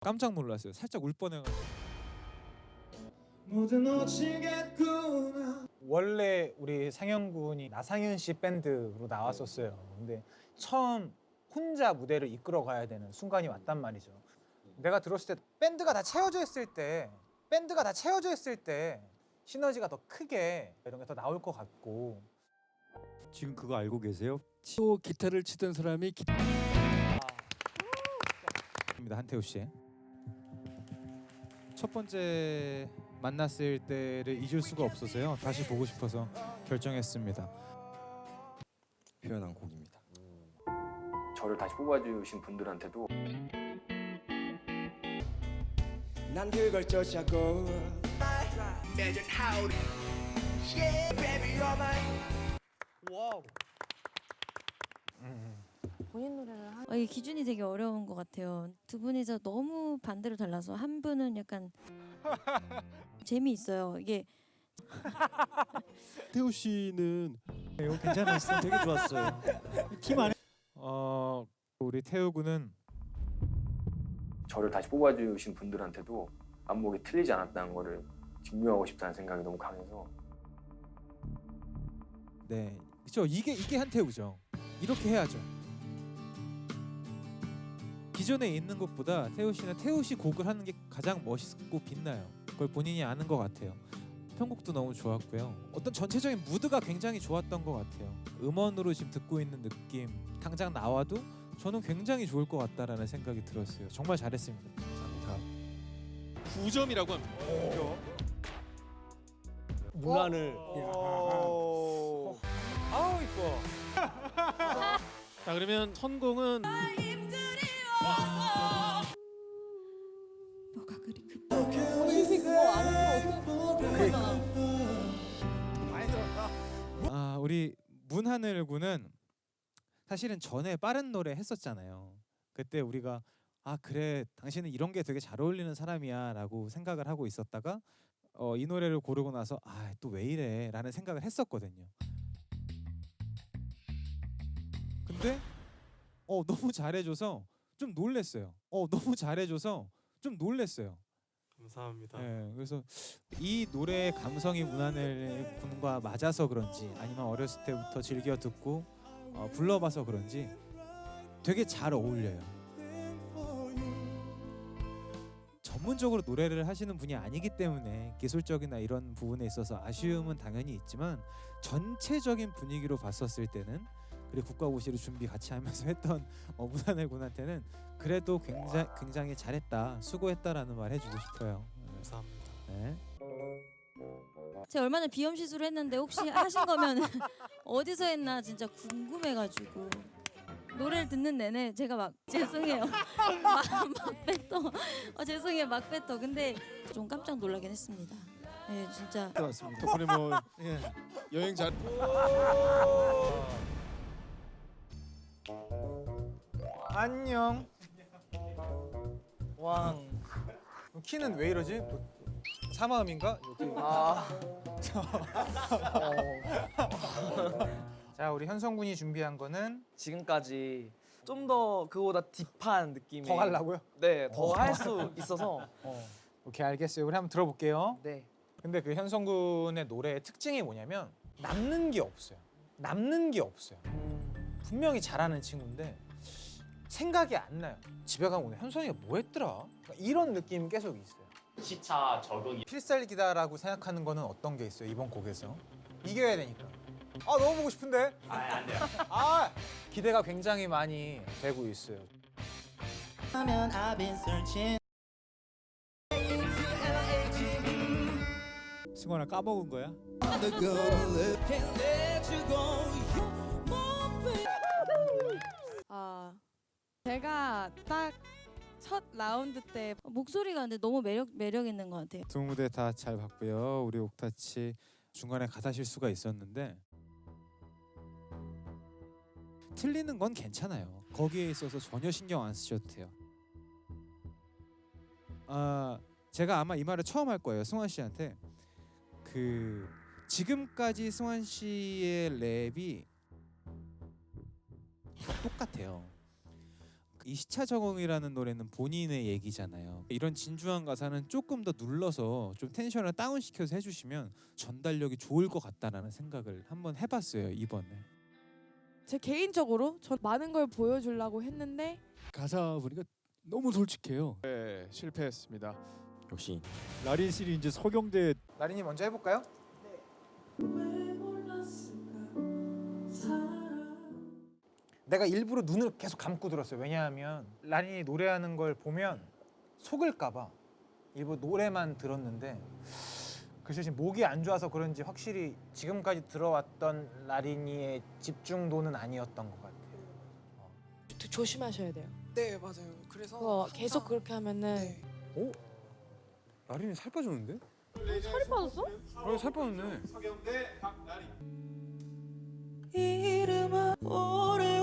깜짝 놀랐어요. 살짝 울 뻔해가지고. 원래 우리 상현 군이 나상현 씨 밴드로 나왔었어요. 근데 처음 혼자 무대를 이끌어 가야 되는 순간이 왔단 말이죠. 내가 들었을 때 밴드가 다 채워져 있을 때 밴드가 다 채워져 있을 때 시너지가 더 크게 이런 게 더 나올 것 같고 지금 그거 알고 계세요? 또 기타를 치던 사람이 기... 입니다 한태우 씨. 첫 번째 만났을 때를 잊을 수가 없어서요. 다시 보고 싶어서 결정했습니다. 표현한 곡입니다. 저를 다시 뽑아주신 분들한테도 난 그걸 쫓아고 본인 노래를 하... 어, 이 기준이 되게 어려운 것 같아요. 두 분이서 너무 반대로 달라서 한 분은 약간 재미있어요. 이게 태우 씨는 이거 괜찮았어요. 되게 좋았어요. 팀 안에 어 우리 태우 군은 저를 다시 뽑아주신 분들한테도 안목이 틀리지 않았다는 거를 증명하고 싶다는 생각이 너무 강해서 네 그렇죠 이게 이게 한태우죠. 이렇게 해야죠. 기존에 있는 것보다 태우 씨는 태우 씨 곡을 하는 게 가장 멋있고 빛나요. 그걸 본인이 아는 것 같아요. 편곡도 너무 좋았고요. 어떤 전체적인 무드가 굉장히 좋았던 것 같아요. 음원으로 지금 듣고 있는 느낌 당장 나와도 저는 굉장히 좋을 것 같다라는 생각이 들었어요. 정말 잘했습니다. 감사합니다. 9점이라고 합니다. 문안을 아우 이뻐. 자 그러면 선공은 뭐가 그리 급아 우리 문하늘 군은 사실은 전에 빠른 노래 했었잖아요. 그때 우리가 아 그래 당신은 이런 게 되게 잘 어울리는 사람이야라고 생각을 하고 있었다가 어, 이 노래를 고르고 나서 아 또 왜 이래라는 생각을 했었거든요. 근데 어 너무 잘해줘서 좀 놀랬어요. 어 너무 잘해줘서 좀 놀랬어요. 감사합니다. 네, 그래서 이 노래의 감성이 문하늘 군과 맞아서 그런지 아니면 어렸을 때부터 즐겨 듣고 어, 불러봐서 그런지 되게 잘 어울려요. 전문적으로 노래를 하시는 분이 아니기 때문에 기술적이나 이런 부분에 있어서 아쉬움은 당연히 있지만 전체적인 분위기로 봤었을 때는 그리고 국가고시를 준비 같이 하면서 했던 어, 문하늘 군한테는 그래도 굉장히 굉장히 잘했다 수고했다라는 말 해주고 싶어요. 감사합니다. 네. 제가 얼마 전에 비염 시술을 했는데 혹시 하신 거면 어디서 했나 진짜 궁금해가지고 노래를 듣는 내내 제가 막 죄송해요 막, 막 뱉어 어, 죄송해요 막 뱉어 근데 좀 깜짝 놀라긴 했습니다 네 진짜 맞습니다. 덕분에 뭐 예, 여행 잘 안녕. 왕. 키는 왜 이러지? 뭐, 사마음인가? 이렇게. 아. 자 우리 현성 군이 준비한 거는 지금까지 좀 더 그보다 딥한 느낌의 더 하려고요? 네, 더 할 수 있어서 어. 오케이 알겠어요. 우리 한번 들어볼게요. 네. 근데 그 현성 군의 노래의 특징이 뭐냐면 남는 게 없어요. 남는 게 없어요. 음, 분명히 잘하는 친구인데 생각이 안 나요. 집에 가면 오늘 현성이가 뭐 했더라? 그러니까 이런 느낌 계속 있어요. 시차 적응이 필살기다라고 생각하는 거는 어떤 게 있어요 이번 곡에서? 이겨야 되니까. 아 너무 보고 싶은데. 아안 돼요. 아 기대가 굉장히 많이 되고 있어요. 하면 I've been searching 승관아 까먹은 거야? 제가 딱 첫 라운드 때 목소리가 근데 너무 매력 매력 있는 것 같아요 두 무대 다 잘 봤고요. 우리 옥타치 중간에 가사 실수가 있었는데 틀리는 건 괜찮아요. 거기에 있어서 전혀 신경 안 쓰셔도 돼요. 아 제가 아마 이 말을 처음 할 거예요. 승환 씨한테 그 지금까지 승환 씨의 랩이 다 똑같아요. 이 시차 적응이라는 노래는 본인의 얘기잖아요. 이런 진주한 가사는 조금 더 눌러서 좀 텐션을 다운 시켜서 해주시면 전달력이 좋을 것 같다라는 생각을 한번 해봤어요 이번에. 제 개인적으로 전 많은 걸 보여주려고 했는데 가사 보니까 너무 솔직해요. 네, 실패했습니다. 역시 라린 씨는 이제 서경대 나린이 먼저 해볼까요? 내가 일부러 눈을 계속 감고 들었어요. 왜냐하면 라린이 노래하는 걸 보면 속을까봐 일부러 노래만 들었는데 글쎄 지금 목이 안 좋아서 그런지 확실히 지금까지 들어왔던 라린이의 집중도는 아니었던 것 같아요. 조심하셔야 돼요. 네 맞아요. 그래서 그거 계속 항상- 그렇게 하면은 네. 라린이 살 빠졌는데? 살이 빠졌어? 어, 살 빠졌네. 이름아 오래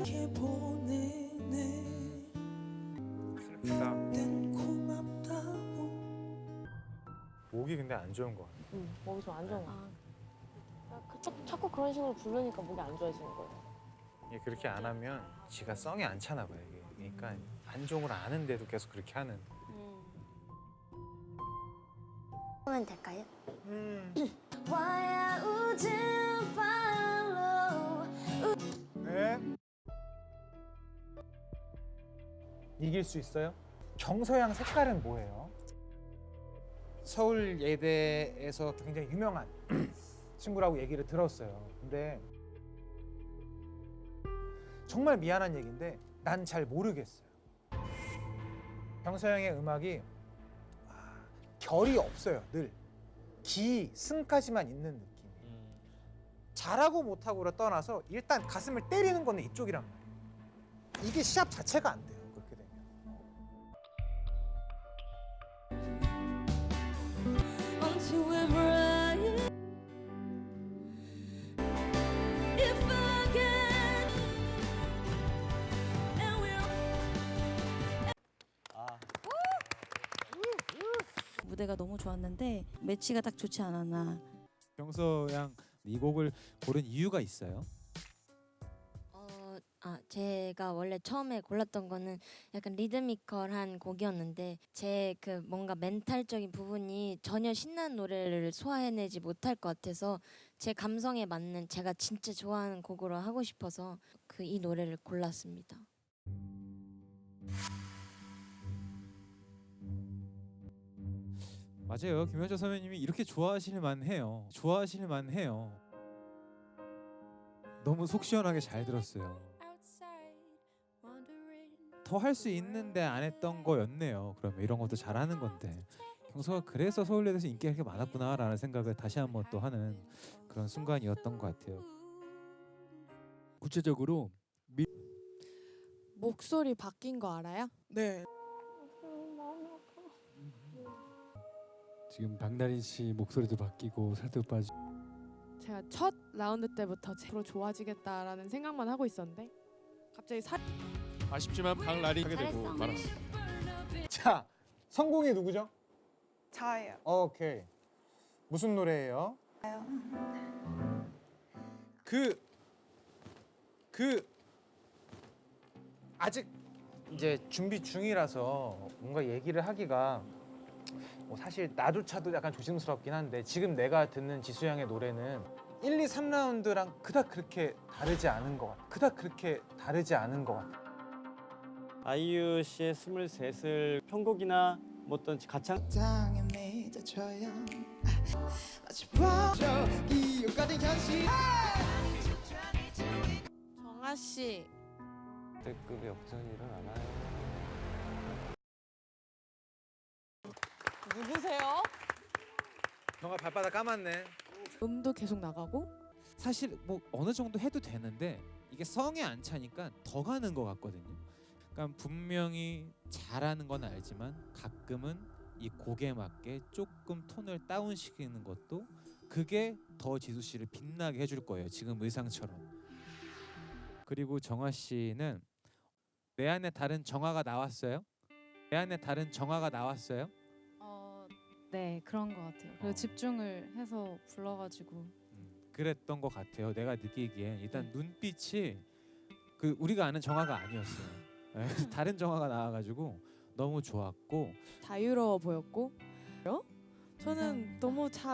오래 그렇게 보내네 슬프다. 난 고맙다고 목이 근데 안 좋은 것 같아. 응, 목이 좀 안 좋은 거 아, 같아. 그, 자, 자꾸 그런 식으로 부르니까 목이 안 좋아지는 거예요. 이게 그렇게 안 하면 지가 썽이 안 차나 봐요. 이게. 그러니까 안 좋은 걸 아는데도 계속 그렇게 하는. 하면 될까요? 음. Would you 이길 수 있어요? 정서양 색깔은 뭐예요? 서울 예대에서 굉장히 유명한 친구라고 얘기를 들었어요. 근데 정말 미안한 얘기인데 난 잘 모르겠어요. 정서양의 음악이 아, 결이 없어요. 늘 기, 승까지만 있는 느낌. 잘하고 못하고를 떠나서 일단 가슴을 때리는 거는 이쪽이란 말이에요. 이게 시합 자체가 안 돼요. 무대가 너무 좋았는데 매치가 딱 좋지 않았나 경서양 이 곡을 고른 이유가 있어요? 제가 원래 처음에 골랐던 거는 약간 리드미컬한 곡이었는데 제 그 뭔가 멘탈적인 부분이 전혀 신나는 노래를 소화해내지 못할 것 같아서 제 감성에 맞는 제가 진짜 좋아하는 곡으로 하고 싶어서 그 이 노래를 골랐습니다. 맞아요. 김현철 선배님이 이렇게 좋아하실 만해요. 좋아하실 만해요. 너무 속 시원하게 잘 들었어요. 더 할 수 있는데 안 했던 거였네요. 그러면 이런 것도 잘하는 건데 경서가 그래서 서울예대에 서 인기가 이렇게 많았구나라는 생각을 다시 한번 또 하는 그런 순간이었던 것 같아요. 구체적으로 목소리 바뀐 거 알아요? 네 지금 박나린 씨 목소리도 바뀌고 살도 빠지. 제가 첫 라운드 때부터 제로 좋아지겠다라는 생각만 하고 있었는데 갑자기 살 아쉽지만 박라리 하게 되고. 말았습니다. 자, 성공이 누구죠? 저예요. 오케이. 무슨 노래예요? 그, 그 아직 이제 준비 중이라서 뭔가 얘기를 하기가 뭐 사실 나조차도 약간 조심스럽긴 한데 지금 내가 듣는 지수 양의 노래는 1, 2, 3라운드랑 그닥 그렇게 다르지 않은 것 같아. 그닥 그렇게 다르지 않은 것 같아. 아이유 씨의 스물셋을 편곡이나 뭐 어떤 가창 땅에 맺어줘요 마치 봐줘 이유까지 현실 정아 씨 대급의 역전이 일어나나요? 누구세요? 정말 발바닥 까맣네. 음도 계속 나가고 사실 뭐 어느 정도 해도 되는데 이게 성에 안 차니까 더 가는 것 같거든요. 그러니까 분명히 잘하는 건 알지만 가끔은 이 곡에 맞게 조금 톤을 다운 시키는 것도 그게 더 지수 씨를 빛나게 해줄 거예요. 지금 의상처럼. 그리고 정화 씨는 내 안에 다른 정화가 나왔어요. 내 안에 다른 정화가 나왔어요. 어, 네 그런 것 같아요. 그리고 어. 집중을 해서 불러가지고 음, 그랬던 것 같아요. 내가 느끼기엔 일단 눈빛이 그 우리가 아는 정화가 아니었어요. 네, 다른 정화가 나와가지고 너무 좋았고. 자유로워 보였고. 저는 너무 잘